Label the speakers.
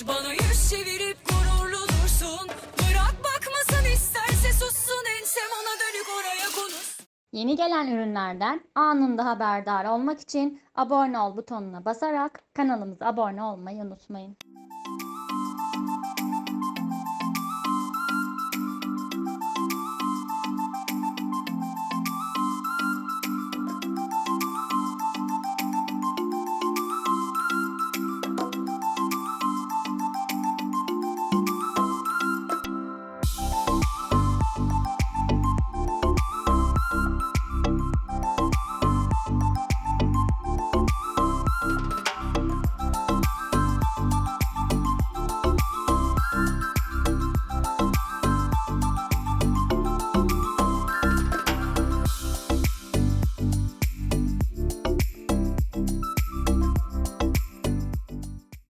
Speaker 1: Konuş bana yüz çevirip gururlu dursun. Bırak bakmasın isterse sussun. Ensem ona dönük oraya konuş
Speaker 2: Yeni gelen ürünlerden anında haberdar olmak için abone ol butonuna basarak kanalımıza abone olmayı unutmayın.